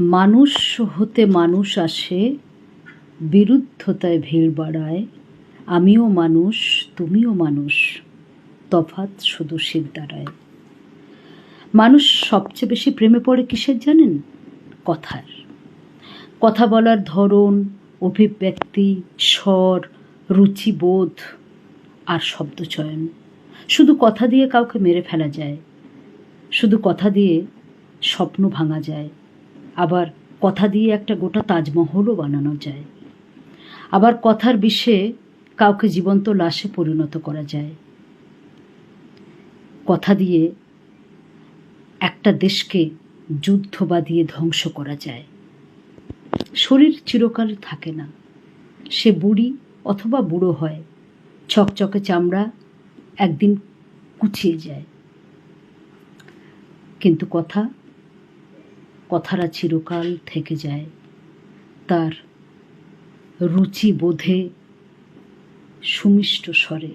মানুষ হতে মানুষ আসে, বিরুদ্ধতায় ভিড় বাড়ায়, আমিও মানুষ, তুমিও মানুষ, তফাৎ শুধু শিরদাঁড়ায় মানুষ সবচেয়ে বেশি প্রেমে পড়ে কিসের জানেন? কথার। কথা বলার ধরন, অভিব্যক্তি, স্বর, রুচিবোধ আর শব্দচয়ন শুধু কথা দিয়ে কাউকে মেরে ফেলা যায়, শুধু কথা দিয়ে স্বপ্ন ভাঙা যায়। আবার কথা দিয়ে একটা গোটা তাজমহলও বানানো যায়। আবার কথার বিষে কাউকে জীবন্ত লাশে পরিণত করা যায়। কথা দিয়ে একটা দেশকে যুদ্ধ বা দিয়ে ধ্বংস করা যায়। শরীর চিরকাল থাকে না। সে বুড়ি অথবা বুড়ো হয় ছকচকে চামড়া একদিন কুচিয়ে যায়। কিন্তু কথা কথারা চিরকাল থেকে যায়। তার রুচি বোধে সুমিষ্ট স্বরে